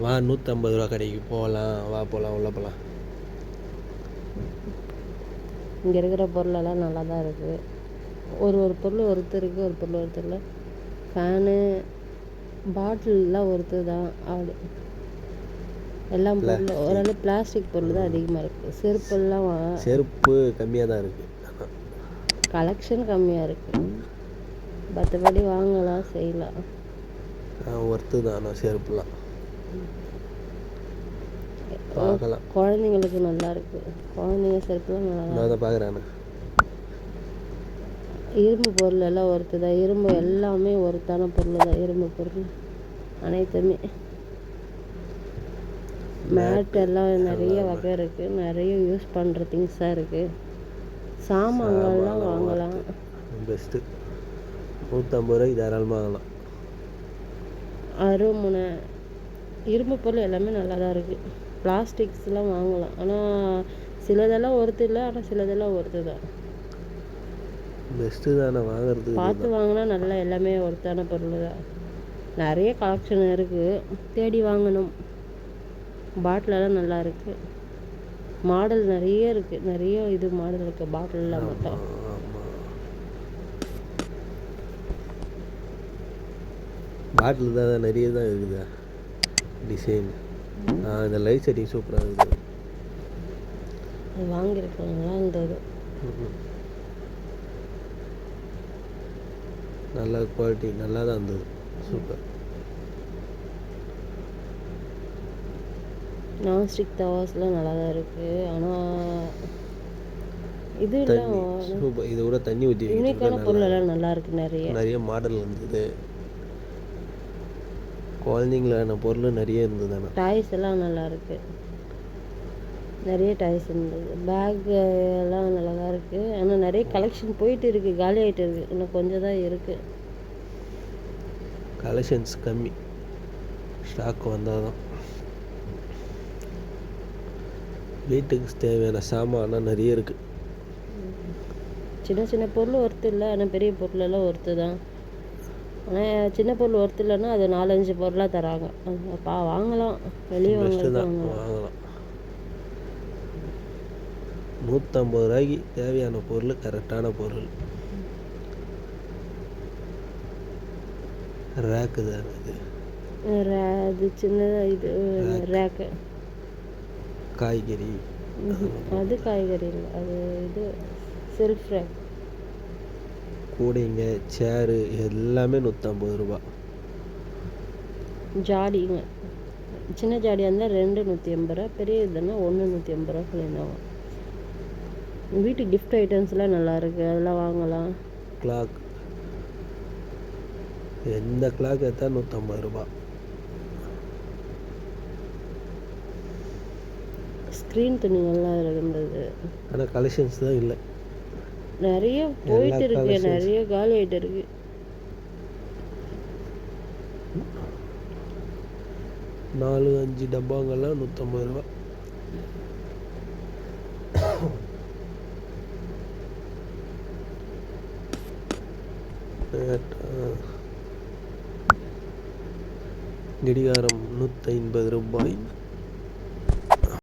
வா நூற்றம்பது ரூபா கடைக்கு போகலாம் வா போகலாம் உள்ள போகலாம் இங்கே இருக்கிற பொருளெல்லாம் நல்லா தான் இருக்குது ஒரு ஒரு பொருள் ஒருத்தருக்கு ஒரு பொருள் ஒருத்தரில் ஃபேனு பாட்டில்லாம் ஒருத்தர் தான். அப்படி. எல்லாம் பொருள் ஓரளவு பிளாஸ்டிக் பொருள் தான் அதிகமாக இருக்குது செருப்பெல்லாம் வா- செருப்பு கம்மியாக தான் இருக்குது கலெக்ஷன் கம்மியாக இருக்குது மற்றபடி வாங்கலாம் செய்யலாம். ஒர்த்து தான் செருப்புலாம். பார்க்கலாம் குழந்தைங்களுக்கு நல்லா இருக்குது குழந்தைங்க செருப்புலாம் நல்லா நான் பார்க்குறேன் இரும்பு பொருள் எல்லாம் ஒருத்து தான் இரும்பு எல்லாமே ஒருத்தான பொருள் தான் இரும்பு பொருள் அனைத்துமே. மேட் எல்லாம் நிறைய வகை இருக்குது நிறைய யூஸ் பண்ணுற திங்ஸாக இருக்குது சாமான்கள்லாம் வாங்கலாம். பெஸ்ட்டு நூற்றம்பது ரூபாய்க்கு தாராளமாக வாங்கலாம். அருமுனை. இரும்பு பொருள் எல்லாமே நல்லா தான் இருக்குது பிளாஸ்டிக்ஸ்லாம் வாங்கலாம். ஆனால் சிலதெல்லாம் ஒருத்து இல்லை. ஆனால் சிலதெல்லாம் ஒருத்து தான். பெஸ்ட்டு தானே வாங்குறது பார்த்து வாங்கினா நல்லா எல்லாமே ஒருத்தான பொருள் தான். நிறைய கலெக்ஷன் இருக்குது தேடி வாங்கணும். பாட்டிலெல்லாம் நல்லா இருக்குது மாடல் நிறைய இருக்குது நிறைய இது மாடல் இருக்குது பாட்டிலில் மட்டும். பாட்டில் தான் நிறைய தான் இருக்குது? டிசைன் இந்த லைட் செட்டிங் சூப்பராக இருக்குது அது வாங்கியிருக்கவங்களாம் இந்த இது. நல்ல குவாலிட்டி நல்லா தான் இருந்தது. சூப்பர் நான்ஸ்டிக் தவாஸ்லாம் நல்லா தான் இருக்குது ஆனால் இது சூப்பர் இதை விட தண்ணி ஊற்றி யூனிக்கான பொருள் எல்லாம் நல்லா இருக்குது நிறைய. நிறைய மாடல் இருந்தது குழந்தைங்களான பொருள் நிறைய இருந்தது ஆனால் டாய்ஸ் எல்லாம் நல்லா இருக்கு. நிறைய டாய்ஸ் இருந்தது பேக் எல்லாம் நல்லா இருக்குது ஆனால் நிறைய கலெக்ஷன் போயிட்டு இருக்குது காலி ஆகிட்டு இருக்குது இன்னும் கொஞ்சம் தான் இருக்குது கலெக்ஷன்ஸ் கம்மி. ஸ்டாக் வந்தால் தான் வீட்டுக்கு தேவையான சாமான்லாம் நிறைய இருக்குது சின்ன சின்ன பொருள் ஒர்த்து இல்லை. ஆனால் பெரிய பொருள் எல்லாம் ஒர்த்து தான். சின்ன பொருள் ஒர்த்து இல்லைன்னா அது நாலஞ்சு பொருளாக தராங்க. அப்பா வாங்கலாம். வெளியே வாங்கலாம். நூற்றம்பது ரூபாய்க்கு தேவையான பொருள் கரெக்டான பொருள். ரேக்கு தான் இது. ரே- அது சின்னதாக இது ரேக்கு காய்கறி. அது காய்கறி இல்லை அது இது செல்ஃப் ரேக் கூடைங்க சேரு எல்லாமே நூற்றம்பது ரூபா. ஜாடிங்க சின்ன ஜாடியாக இருந்தால் ரெண்டு நூற்றி எண்பது ரூபா பெரிய இதுன்னா ஒன்று நூற்றி எண்பது ரூபா சொல்லியிருந்தாங்க வீட்டு கிஃப்ட் ஐட்டம்ஸ்லாம் நல்லா இருக்கு அதெல்லாம் வாங்கலாம். கிளாக் எந்த கிளாக் எடுத்தால் நூற்றம்பது ரூபா. ஸ்க்ரீன் துணிகள்லாம் இருந்தது. ஆனால் கலெக்ஷன்ஸ் தான் இல்லை. நிறைய போயிட்டு இருக்கு. நிறைய காலி ஆகிட்டு இருக்கு. நாலு அஞ்சு டப்பாங்கெல்லாம் நூற்றம்பது ரூபா. கடிகாரம் நூற்றி ஐம்பது ரூபாய்.